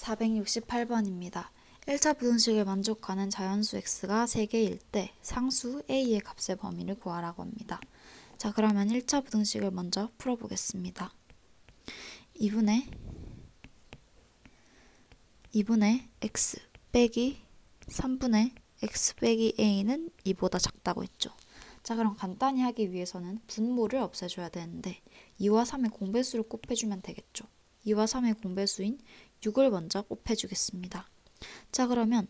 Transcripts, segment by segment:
468번입니다. 1차 부등식을 만족하는 자연수 x가 3개일 때 상수 a의 값의 범위를 구하라고 합니다. 자, 그러면 1차 부등식을 먼저 풀어보겠습니다. 2분의 2분의 x 빼기 3분의 x 빼기 a는 2보다 작다고 했죠. 자, 그럼 간단히 하기 위해서는 분모를 없애줘야 되는데 2와 3의 공배수를 곱해주면 되겠죠. 2와 3의 공배수인 6을 먼저 곱해주겠습니다. 자, 그러면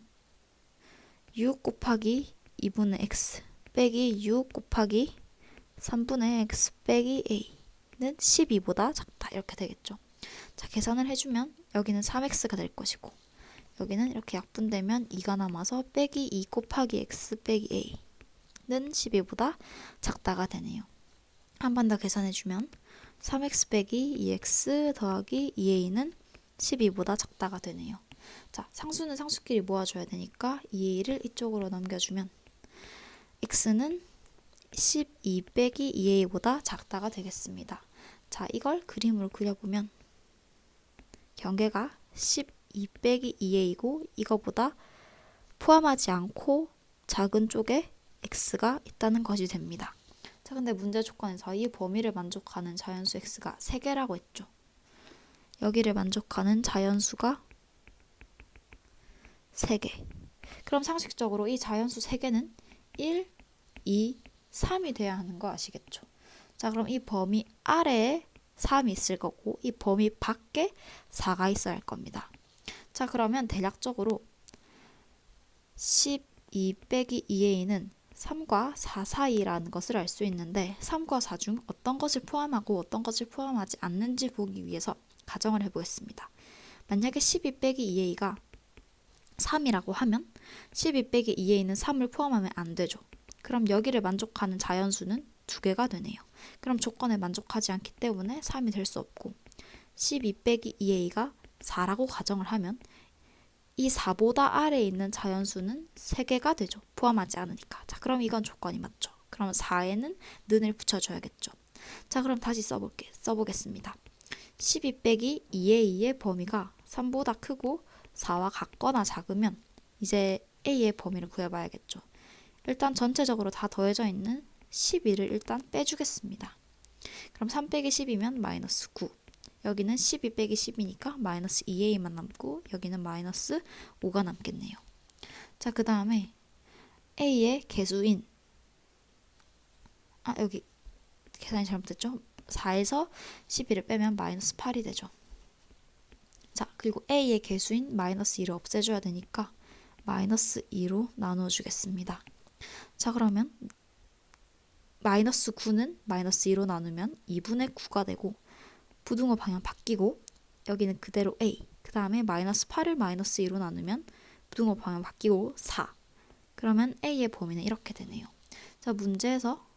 6 곱하기 2분의 x 빼기 6 곱하기 3분의 x 빼기 a는 12보다 작다 이렇게 되겠죠. 자, 계산을 해주면 여기는 3x가 될 것이고 여기는 이렇게 약분되면 2가 남아서 빼기 2 곱하기 x 빼기 a는 12보다 작다가 되네요. 한 번 더 계산해주면 3x 빼기 2x 더하기 2a는 12보다 작다가 되네요. 자, 상수는 상수끼리 모아줘야 되니까 2a를 이쪽으로 넘겨주면 x는 12 빼기 2a보다 작다가 되겠습니다. 자, 이걸 그림으로 그려보면 경계가 12 빼기 2a이고 이거보다 포함하지 않고 작은 쪽에 x가 있다는 것이 됩니다. 자, 근데 문제 조건에서 이 범위를 만족하는 자연수 x가 3개라고 했죠. 여기를 만족하는 자연수가 3개. 그럼 상식적으로 이 자연수 3개는 1, 2, 3이 돼야 하는 거 아시겠죠? 자, 그럼 이 범위 아래에 3이 있을 거고 이 범위 밖에 4가 있어야 할 겁니다. 자, 그러면 대략적으로 12 빼기 2a는 3과 4 사이라는 것을 알 수 있는데 3과 4 중 어떤 것을 포함하고 어떤 것을 포함하지 않는지 보기 위해서 가정을 해보겠습니다. 만약에 12 빼기 2a가 3이라고 하면 12 빼기 2a는 3을 포함하면 안 되죠. 그럼 여기를 만족하는 자연수는 두 개가 되네요. 그럼 조건에 만족하지 않기 때문에 3이 될 수 없고 12 빼기 2a가 4라고 가정을 하면 이 4보다 아래에 있는 자연수는 3개가 되죠. 포함하지 않으니까. 자, 그럼 이건 조건이 맞죠. 그럼 4에는 는을 붙여줘야겠죠. 자, 그럼 다시 써볼게, 써보겠습니다. 12 빼기 2a의 범위가 3보다 크고 4와 같거나 작으면 이제 a의 범위를 구해봐야겠죠. 일단 전체적으로 다 더해져 있는 12를 일단 빼주겠습니다. 그럼 3 빼기 10이면 마이너스 9. 여기는 12 빼기 10이니까 마이너스 2a만 남고 여기는 마이너스 5가 남겠네요. 자, 그 다음에 a의 개수인 아, 여기 계산이 잘못됐죠? 4에서 12를 빼면 마이너스 8이 되죠. 자, 그리고 a의 개수인 마이너스 2를 없애줘야 되니까 마이너스 2로 나누어주겠습니다. 자, 그러면 마이너스 9는 마이너스 2로 나누면 2분의 9가 되고 부등호 방향 바뀌고 여기는 그대로 a 그 다음에 마이너스 8을 마이너스 2로 나누면 부등호 방향 바뀌고 4 그러면 a의 범위는 이렇게 되네요. 자, 문제에서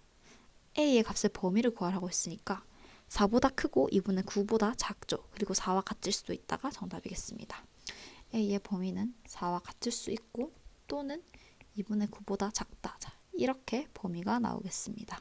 a의 값의 범위를 구하라고 했으니까 4보다 크고 2분의 9보다 작죠. 그리고 4와 같을 수도 있다가 정답이겠습니다. a의 범위는 4와 같을 수 있고 또는 2분의 9보다 작다. 자, 이렇게 범위가 나오겠습니다.